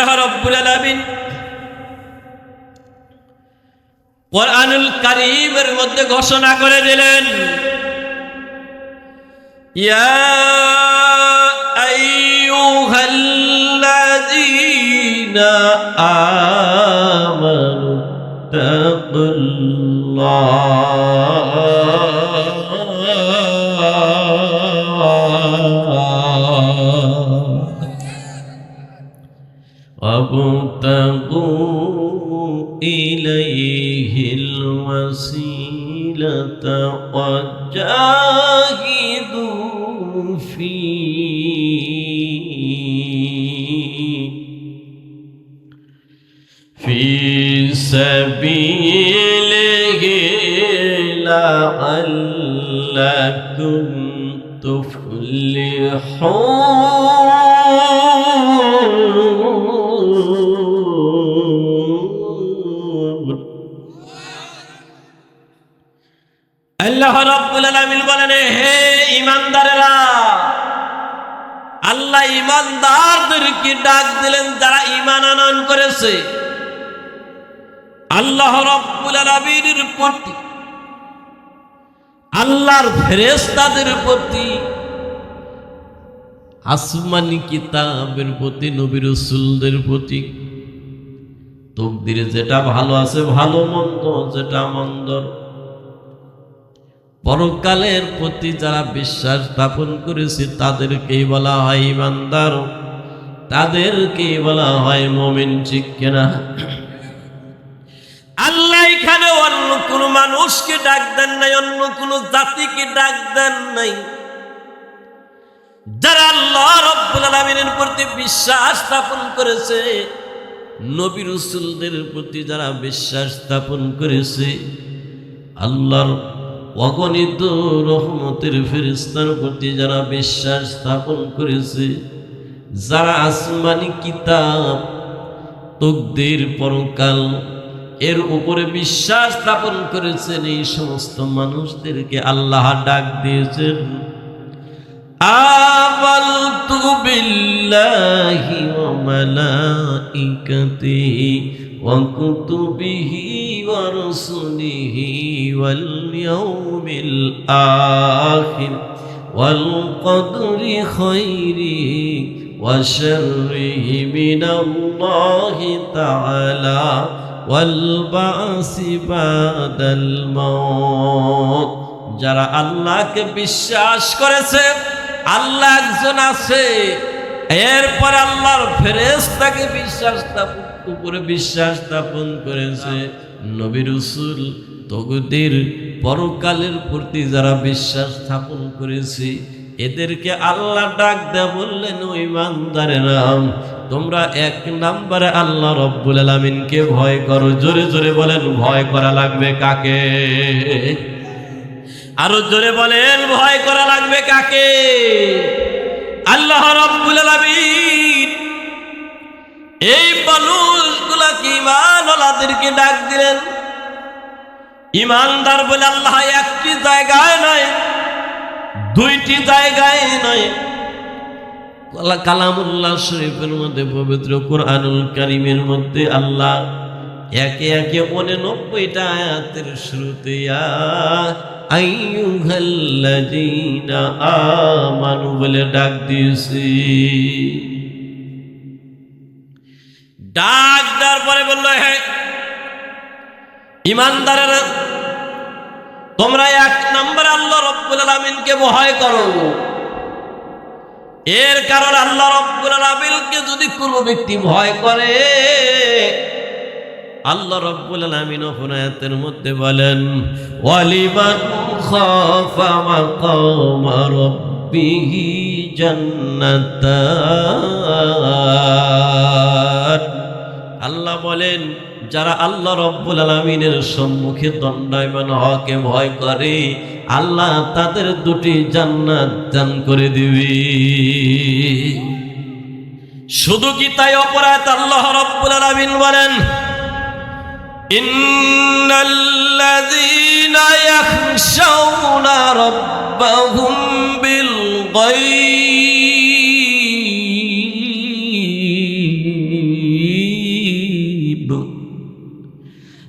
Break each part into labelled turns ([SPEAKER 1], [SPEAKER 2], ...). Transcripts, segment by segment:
[SPEAKER 1] আল্লাহ রব্বুল আলামিন। কোরআনুল কারীমের মধ্যে ঘোষণা করে দিলেন আমানু তাকুল্লাহ। إليه الوسيلة وجاهدوا فيه في سبيله لعلكم تفلحون. আল্লাহ রাব্বুল আলামিন বলেন, হে ঈমানদারেরা, আল্লাহ ঈমানদারদেরকে ডাক দিলেন যারা ঈমান আনয়ন করেছে। আল্লাহ রাব্বুল আলামিনের প্রতি, আল্লাহর ফেরেশতাদের প্রতি, আসমানি কিতাবের প্রতি, নবী রাসূলদের প্রতি, তকদিরে যেটা ভালো আছে, ভালো মন্দ, যেটা মন্দ পরকালের প্রতি যারা বিশ্বাস স্থাপন করেছে, তাদেরকেই বলা হয় ইমানদার। তাদেরকেই বলা হয় মমিন, ঠিক কিনা আল্লাহ এখানে অন্য কোনো মানুষকে ডাক দেন নাই, অন্য কোনো জাতিকে ডাক দেন নাই। যারা আল্লাহ রব্বুল আলামিনের প্রতি বিশ্বাস স্থাপন করেছে, নবী রসুলদের প্রতি যারা বিশ্বাস স্থাপন করেছে, আল্লাহর অগণিত রহমতের ফেরিস্তার প্রতি যারা বিশ্বাস স্থাপন করেছে যারা আসমানি কিতাব তকদির পরকাল এর উপরে বিশ্বাস স্থাপন করেছেন এই সমস্ত মানুষদেরকে আল্লাহ ডাক দিয়েছেন آمنت بالله وملائكته وكتبه ورسله واليوم الآخر والقدر خيره وشره من الله تعالى والبعث بعد الموت যারা আল্লাহকে বিশ্বাস করেছে আল্লাহ একজন আছে এরপর আল্লাহর ফেরেশতাকে বিশ্বাস স্থাপন উপরে বিশ্বাস স্থাপন করেছে নবী রসুল তগুদের পরকালের প্রতি যারা বিশ্বাস স্থাপন করেছে, এদেরকে আল্লাহ ডাক দেয়া বললেন, ও ইমানদারেরাম তোমরা এক নম্বরে আল্লাহ রব্বুল আলামিনকে ভয় করো। জোরে জোরে বলেন, ভয় করা লাগবে কাকে? আরও জোরে বলেন, ভয় করা লাগবে কাকে? আল্লাহ রব্বুল আলামিন এই মানুষগুলাকে ওলাদেরকে ডাক দিলেন? ইমানদার বলে, আল্লাহ, একটি জায়গায় নয়, দুইটি জায়গায় নয়। কালা- কালামুল্লাহ শরীফের মধ্যে, পবিত্র কোরআনুল মধ্যে আল্লাহ একে একে উননব্বইটা আয়াতের শুরুতে আইয়ুহাল্লাযীনা আমানু বলে ডাক দিয়েছি। ডাক দেওয়ার বলল হে ইমানদারেরা, তোমরা এক নম্বর আল্লাহ রব্বুল আলামিনকে ভয় করো। এর কারণ আল্লাহ রব্বুল আলামিনকে যদি কোনো ব্যক্তি ভয় করে, আল্লাহ রব্বুল আলামিন আয়াতের মধ্যে বলেন, ওয়ালিমান আল্লাহ বলেন, যারা আল্লাহ রব্বুল আলমিনের সম্মুখে দণ্ডায়মান হকে ভয় করে, আল্লাহ তাদের দুটি জান্নাত দান করে দিবি। শুধু কি তাই অপরাধ আল্লাহ রব্বুল আলমিন বলেন? ইন্নাল্লাযীনা বিল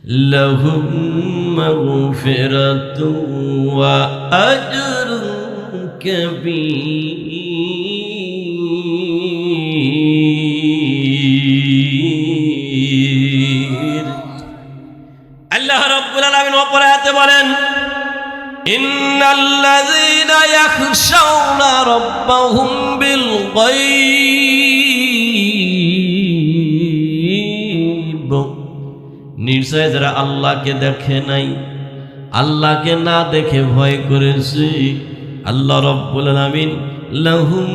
[SPEAKER 1] لهم مغفرة وأجر كبير আল্লাহ রাব্বুল আলামিন অপর আয়াতে বলেন ইন্নাল্লাযীনা ইয়াখশাউনা রাব্বাহুম বিল গায়ব নিশ্চয় যারা আল্লাহকে দেখে নাই আল্লাহকে না দেখে ভয় করেছি আল্লাহ রব্বুল আমিন লাহুম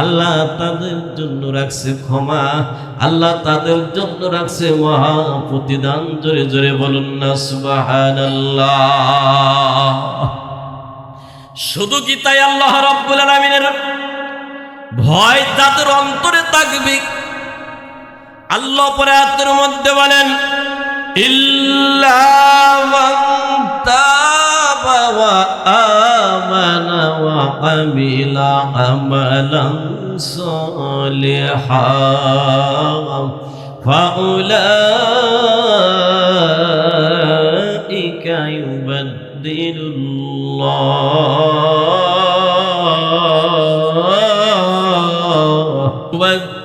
[SPEAKER 1] আল্লাহ তাদের জন্য রাখছে ক্ষমা, আল্লাহ তাদের জন্য রাখছে মহা প্রতিদান। জোরে জোরে বলুন না, সুবহানাল্লাহ। শুধু কি তাই আল্লাহ রব্বুল আলামিনের ভয়, তাদের অন্তরে থাকবে আল্লাহ পরে আত্মের মধ্যে বলেন, ইল্লা وآمن وعمل عملا صالحا. فأولئك يبدل الله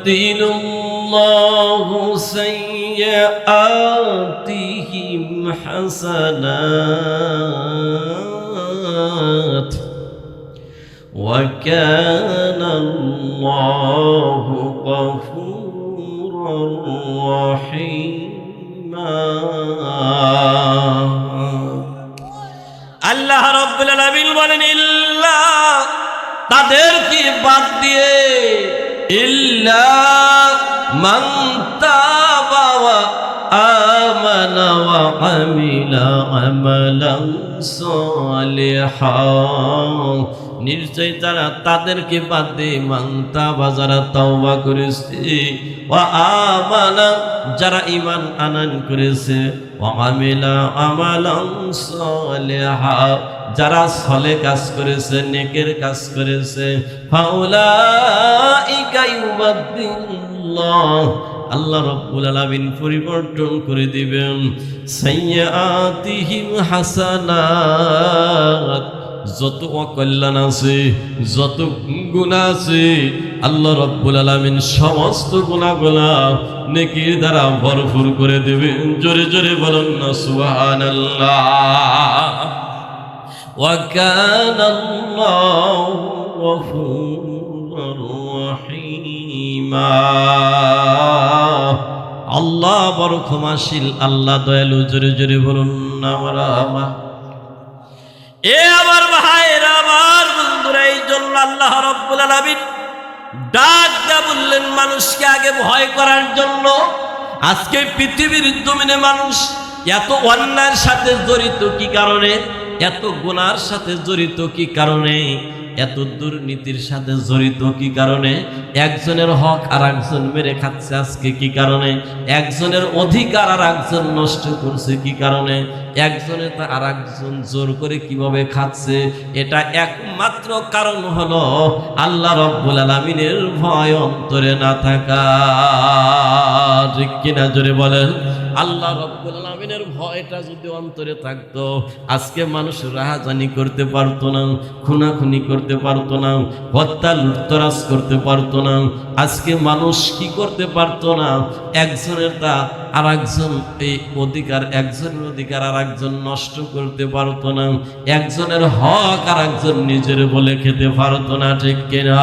[SPEAKER 1] يبدل الله سيئا سيئاتهم حسنات وكان الله غفورا رحيما আল্লাহ রব্বুল আলামিন বলেন ইল্লা তাদেরকে বাদ দিয়ে ইল্লা মান তাবা ওয়া আমিলা আমালান সালিহান নিশ্চয় তারা তাদেরকে বাদ দিয়ে মাংতা বা যারা তওবা করেছে। ওয়া আমানা যারা ইমান আনান করেছে। ওয়া আমিলা আমালান সালিহা, যারা সলে কাজ করেছে, নেকের কাজ করেছে। ফাউলাইকা ইউবাদদিল্লাহ আল্লাহ রব্বুল আলামিন পরিবর্তন করে দিবেন। সাইয়াতিহিম হাসানাত। যত অকল্যাণ আছে, যত গুণা আছে, আল্লাহ রব্বুল আলামিন সমস্ত গুণাগুলা নেকির দ্বারা ভরপুর করে দেবেন। জোরে জোরে বলুন না, সুবহানাল্লাহ। ওয়া কানাল্লাহু আল্লাহ। বড় ক্ষমাশীল, আল্লাহ দয়ালু, জোরে জোরে বলুন আমার এ আমার ভাইরা আমার বন্ধুরা, এই জন্য আল্লাহ রব্বুল আলামিন ডাক দেয়া বললেন মানুষকে আগে ভয় করার জন্য। আজকে পৃথিবীর জমিনে মানুষ এত অন্যায়ের সাথে জড়িত, কি কারণে? এত গুনার সাথে জড়িত কি কারণে? এত দুর্নীতির সাথে জড়িত কি কারণে? একজনের হক আর একজন মেরে খাচ্ছে আজকে কি কারণে? একজনের অধিকার আর একজন নষ্ট করছে কি কারণে? একজনে তা আর একজন জোর করে কীভাবে খাচ্ছে? এটা একমাত্র কারণ হলো আল্লাহ রব্বুল আলমিনের ভয় অন্তরে না থাকা। ঠিক কিনা জোরে বলেন? আল্লাহ রব্বুল আলমিনের ভয়টা যদি অন্তরে থাকতো, আজকে মানুষ রাহাজানি করতে পারতো না, খুনাখুনি করতে পারতো না, হত্যা, লুটতরাজ করতে পারতো না। আজকে মানুষ কি করতে পারতো না? একজনের তা আর একজন এই অধিকার, একজনের অধিকার আর একজন নষ্ট করতে পারতো না। একজনের হক আর একজন নিজের বলে খেতে পারতো না, ঠিক কিনা?